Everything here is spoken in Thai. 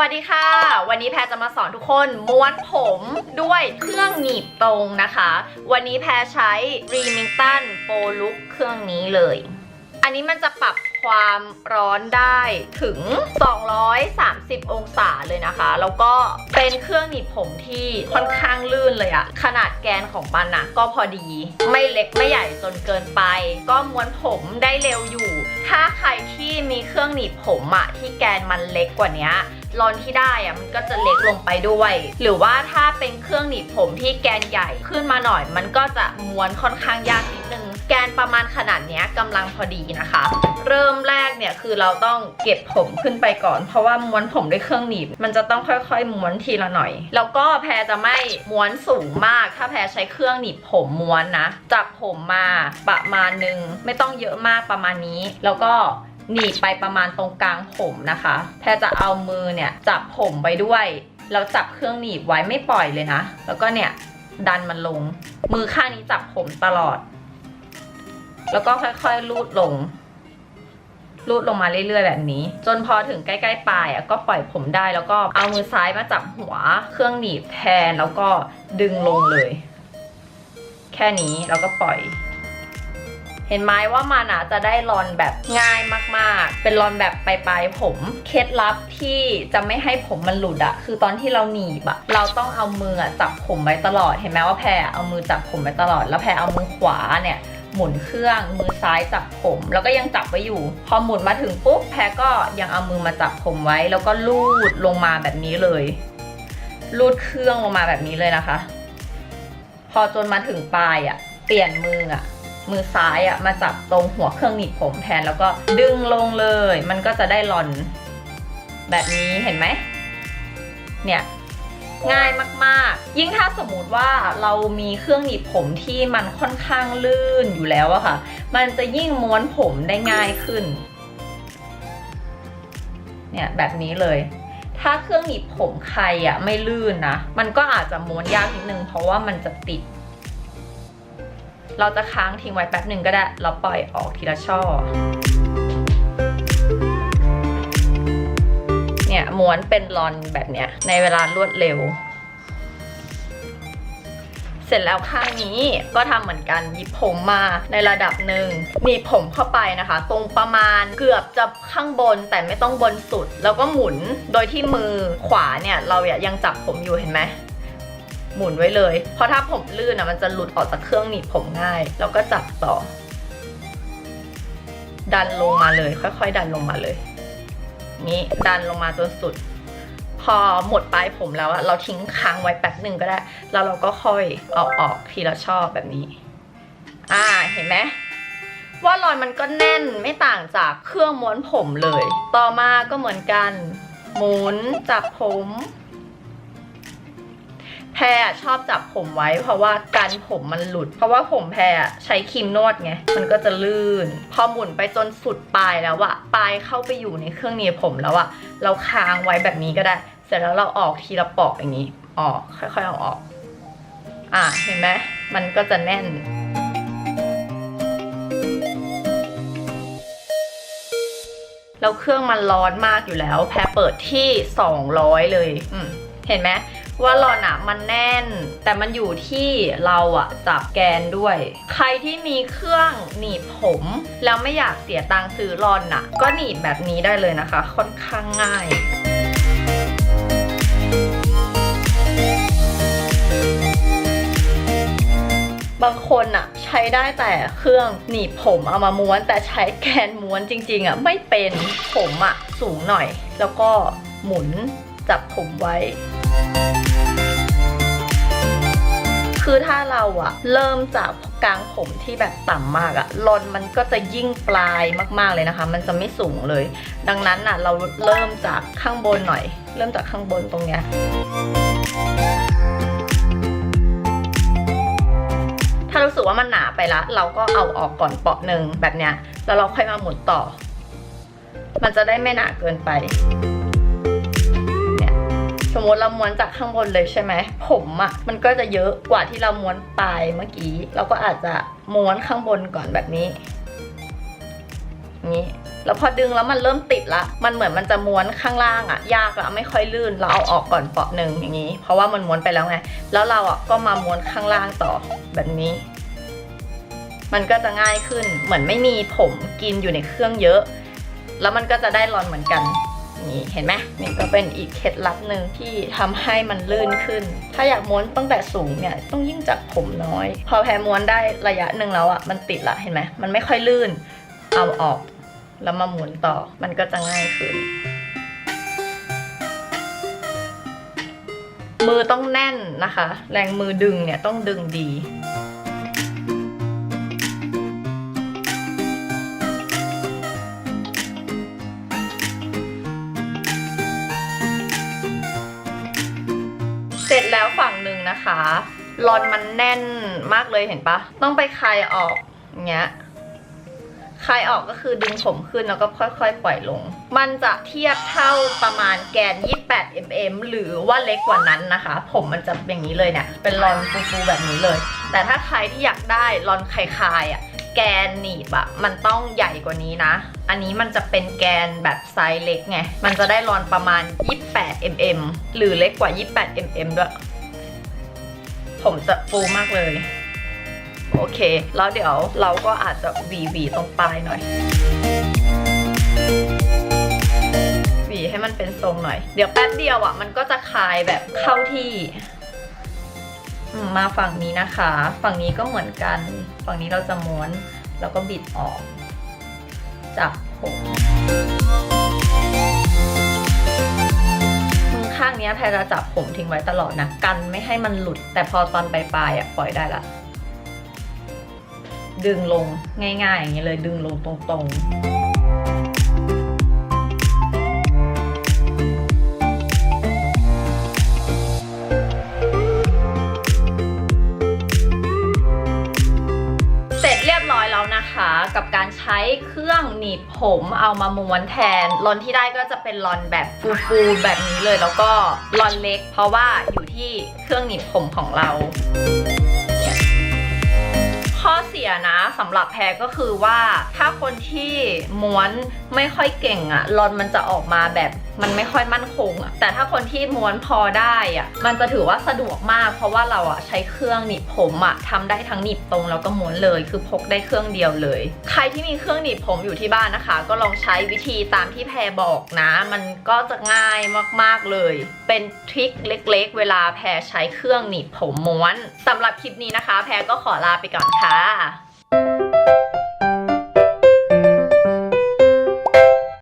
วัสดีค่ะ วันนี้แพรจะมาสอนทุกคนม้วนผมด้วยเครื่องหนีบตรงนะคะ วันนี้แพรใช้ Remington Pro Look เครื่องนี้เลย อันนี้มันจะปรับความร้อนได้ถึง 230 องศาเลยนะคะ แล้วก็เป็นเครื่องหนีบผมที่ค่อนข้างลื่นเลยอะขนาดแกนของมันนะก็พอดี ไม่เล็กไม่ใหญ่จนเกินไป ก็ม้วนผมได้เร็วอยู่ ถ้าใครที่มีเครื่องหนีบผมอะที่แกนมันเล็กกว่านี้ รอนที่ได้อะมันก็จะเล็กลงไปด้วย หรือว่าถ้าเป็นเครื่องหนีบผมที่แกนใหญ่ขึ้นมาหน่อย มันก็จะม้วนค่อนข้างยากนิดนึงแกนประมาณขนาดนี้กำลังพอดีนะคะ เริ่มแรกเนี่ยคือเราต้องเก็บผมขึ้นไปก่อน เพราะว่าม้วนผมด้วยเครื่องหนีบ มันจะต้องค่อยๆม้วนทีละหน่อย แล้วก็แพรจะไม่ม้วนสูงมาก ถ้าแพรใช้เครื่องหนีบผมม้วนนะจับผมมาประมาณนึง ไม่ต้องเยอะมากประมาณนี้ แล้วก็ หนีบไปประมาณตรงกลางผมนะคะ แพรจะเอามือเนี่ยจับผมไปด้วยแล้วจับเครื่องหนีบไว้ไม่ปล่อยเลยนะ แล้วก็เนี่ยดันมันลง มือข้างนี้จับผมตลอด แล้วก็ค่อยๆลูดลง ลูดลงมาเรื่อยๆแบบนี้ จนพอถึงใกล้ๆปลายอะก็ปล่อยผมได้แล้วก็เอามือซ้ายมาจับหัว เครื่องหนีบแทนแล้วก็ดึงลงเลย แค่นี้แล้วก็ปล่อย เห็นไหมว่ามันอะจะได้รอนแบบง่ายมากๆ เป็นรอนแบบปลายๆผม เคล็ดลับที่จะไม่ให้ผมมันหลุดอะคือตอนที่เราหนีบอะเราต้องเอามือจับผมไว้ตลอด เห็นไหมว่าแพรเอามือจับผมไว้ตลอด แล้วแพรเอามือขวาเนี่ยหมุนเครื่องมือซ้ายจับผม แล้วก็ยังจับไว้อยู่ พอหมุนมาถึงปุ๊บแพรก็ยังเอามือมาจับผมไว้ แล้วก็ลูดลงมาแบบนี้เลยลูดเครื่องลงมาแบบนี้เลยนะคะ พอจนมาถึงปลายอะเปลี่ยนมืออะ มือซ้ายอะมาจับตรงหัวเครื่องหนีบผมแทนแล้วก็ดึงลงเลย มันก็จะได้หลอน แบบนี้เห็นไหม เนี่ยง่ายมากๆ ยิ่งถ้าสมมติว่าเรามีเครื่องหนีบผมที่มันค่อนข้างลื่นอยู่แล้วอะค่ะ มันจะยิ่งม้วนผมได้ง่ายขึ้น เนี่ยแบบนี้เลย ถ้าเครื่องหนีบผมใครอะไม่ลื่นนะ มันก็อาจจะม้วนยากนิดนึงเพราะว่ามันจะติด เราจะค้างทิ้งไว้แป๊บหนึ่งก็ได้ เราปล่อยออกทีละช่อ เนี่ยม้วนเป็นรอนแบบเนี้ยในเวลารวดเร็ว เสร็จแล้วข้างนี้ก็ทำเหมือนกันหยิบผมมาในระดับหนึ่งหนีบผมเข้าไปนะคะ ตรงประมาณเกือบจะข้างบนแต่ไม่ต้องบนสุด แล้วก็หมุนโดยที่มือขวาเนี่ย เรายังจับผมอยู่เห็นไหม หมุนไว้เลย เพราะถ้าผมลื่นอะมันจะหลุดออกจากเครื่องหนีบผมง่าย แล้วก็จับต่อ ดันลงมาเลย ค่อยๆ ดันลงมาเลย นี้ดันลงมาจนสุด พอหมดปลายผมแล้วอะเราทิ้งค้างไว้แป๊บหนึ่งก็ได้ แล้วเราก็ค่อยเอาออกทีละช่อแบบนี้ อ่าเห็นไหมว่ารอยมันก็แน่นไม่ต่างจากเครื่องม้วนผมเลย ต่อมาก็เหมือนกัน หมุนจับผม แพรชอบจับผมไว้ เพราะว่าการผมมันหลุด เพราะว่าผมแพรใช้ครีมนวดไง มันก็จะลื่น พอหมุนไปจนสุดปลายแล้วอะปลายเข้าไปอยู่ในเครื่องหนีบผมแล้วอะเราค้างไว้แบบนี้ก็ได้ เสร็จแล้วเราออกทีละปอกอย่างนี้ ออก ค่อยๆเอาออก อะเห็นไหมมันก็จะแน่นแล้วเครื่องมันร้อนมากอยู่แล้ว แพรเปิดที่ 200 เลยอืเห็นไหม ว่าหลอนอะมันแน่น แต่มันอยู่ที่เราอะจับแกนด้วย ใครที่มีเครื่องหนีบผมแล้วไม่อยากเสียตังค์ซื้อหลอนอะก็หนีบแบบนี้ได้เลยนะคะ ค่อนข้างง่ายบางคนอะใช้ได้แต่เครื่องหนีบผมเอามาม้วน แต่ใช้แกนม้วนจริง ๆอะไม่เป็นผมอะสูงหน่อย แล้วก็หมุนจับผมไว้ คือถ้าเราอะเริ่มจากกลางผมที่แบบต่ำมากอะลอนมันก็จะยิ่งปลายมากๆเลยนะคะ มันจะไม่สูงเลย ดังนั้นอะเราเริ่มจากข้างบนหน่อย เริ่มจากข้างบนตรงเนี้ยถ้ารู้สึกว่ามันหนาไปละ เราก็เอาออกก่อนเปาะหนึ่งแบบเนี้ยแล้วเราค่อยมาหมุนต่อ มันจะได้ไม่หนาเกินไป สมมติเราม้วนจากข้างบนเลยใช่ไหม ผมอะ่ะมันก็จะเยอะกว่าที่เราม้วนปลายเมื่อกี้ เราก็อาจจะม้วนข้างบนก่อนแบบนี้นี้แล้วพอดึงแล้วมันเริ่มติดละ มันเหมือนมันจะม้วนข้างล่างอะยากละไม่ค่อยลื่น เราเอาออกก่อนเปาะหนึ่งอย่างนี้ เพราะว่ามันม้วนไปแล้วไง แล้วเราอะก็มาม้วนข้างล่างต่อแบบนี้ มันก็จะง่ายขึ้น เหมือนไม่มีผมกินอยู่ในเครื่องเยอะ แล้วมันก็จะได้รอนเหมือนกัน นี่เห็นไหมนี่ก็เป็นอีกเคล็ดลับหนึ่งที่ทำให้มันลื่นขึ้น ถ้าอยากม้วนตั้งแต่สูงเนี่ยต้องยิ่งจากผมน้อย พอแพรม้วนได้ระยะหนึ่งแล้วอะ่ะมันติดละเห็นไหมมันไม่ค่อยลื่น เอาออก แล้วมาหมุนต่อมันก็จะง่ายขึ้น มือต้องแน่นนะคะ แรงมือดึงเนี่ยต้องดึงดี ร็จแล้วฝั่งหนึ่งนะคะรอนมันแน่นมากเลยเห็นปะต้องไปคลายออกอย่างเงี้ยคลายออกก็คือดึงผมขึ้นแล้วก็ค่อยๆ ปล่อยลง มันจะเทียบเท่าประมาณแกน 28 mm หรือว่าเล็กกว่านั้นนะคะ ผมมันจะเป็นอย่างนี้เลยเนี่ย เป็นรอนฟูๆแบบนี้เลย แต่ถ้าใครที่อยากได้รอนคลายๆอะ แกนหนีบอะมันต้องใหญ่กว่านี้นะ อันนี้มันจะเป็นแกนแบบไซส์เล็กไง มันจะได้รอนประมาณ 28 mm หรือเล็กกว่า 28 mm ด้วย ผมจะฟูมากเลย โอเค แล้วเดี๋ยวเราก็อาจจะวีหวีตรงปลายหน่อยวีให้มันเป็นทรงหน่อย เดี๋ยวแป๊บเดียวอะมันก็จะคลายแบบเข้าที่ มาฝั่งนี้นะคะ ฝั่งนี้ก็เหมือนกัน ฝั่งนี้เราจะม้วนแล้วก็บิดออกจากผมมือข้างนี้แพรจะจับผมทิ้งไว้ตลอดนะ กันไม่ให้มันหลุด แต่พอตอนปลายๆอะปล่อยได้ละ ดึงลงง่ายๆอย่างนี้เลยดึงลงตรงๆ เครื่องหนีบผมเอามาม้วนแทนลอนที่ได้ก็จะเป็นลอนแบบฟูๆแบบนี้เลย แล้วก็ลอนเล็ก เพราะว่าอยู่ที่เครื่องหนีบผมของเรา ข้อเสียนะสำหรับแพรก็คือว่าถ้าคนที่ม้วนไม่ค่อยเก่งอะรอนมันจะออกมาแบบมันไม่ค่อยมั่นคงอะแต่ถ้าคนที่ม้วนพอได้อะมันจะถือว่าสะดวกมาก เพราะว่าเราอะใช้เครื่องหนีบผมอะทำได้ทั้งหนีบตรงแล้วก็ม้วนเลย คือพกได้เครื่องเดียวเลย ใครที่มีเครื่องหนีบผมอยู่ที่บ้านนะคะ ก็ลองใช้วิธีตามที่แพรบอกนะ มันก็จะง่ายมากๆเลย เป็นทริคเล็ก ๆ เวลาแพรใช้เครื่องหนีบผมม้วนสำหรับคลิปนี้นะคะ แพรก็ขอลาไปก่อนค่ะ Ah.